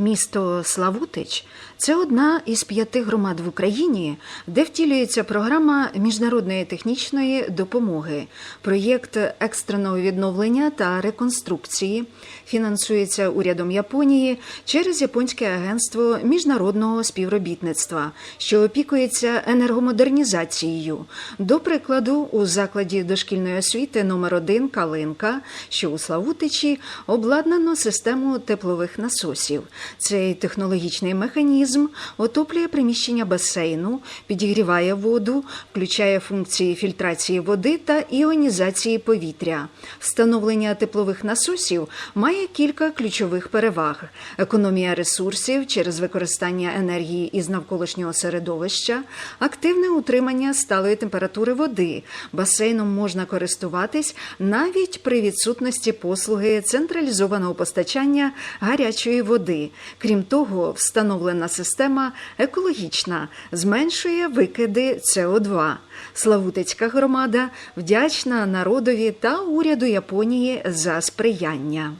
Місто Славутич це одна із п'яти громад в Україні, де втілюється програма міжнародної технічної допомоги. Проєкт екстреного відновлення та реконструкції фінансується урядом Японії через Японське агентство міжнародного співробітництва, що опікується енергомодернізацією. До прикладу, у закладі дошкільної освіти номер 1 Калинка, що у Славутичі, обладнано систему теплових насосів. Цей технологічний механізм отоплює приміщення басейну, підігріває воду, включає функції фільтрації води та іонізації повітря. Встановлення теплових насосів має кілька ключових переваг: економія ресурсів через використання енергії із навколишнього середовища, активне утримання сталої температури води. Басейном можна користуватись навіть при відсутності послуги централізованого постачання гарячої води. Крім того, встановлена система екологічна, зменшує викиди СО2. Славутицька громада вдячна народові та уряду Японії за сприяння.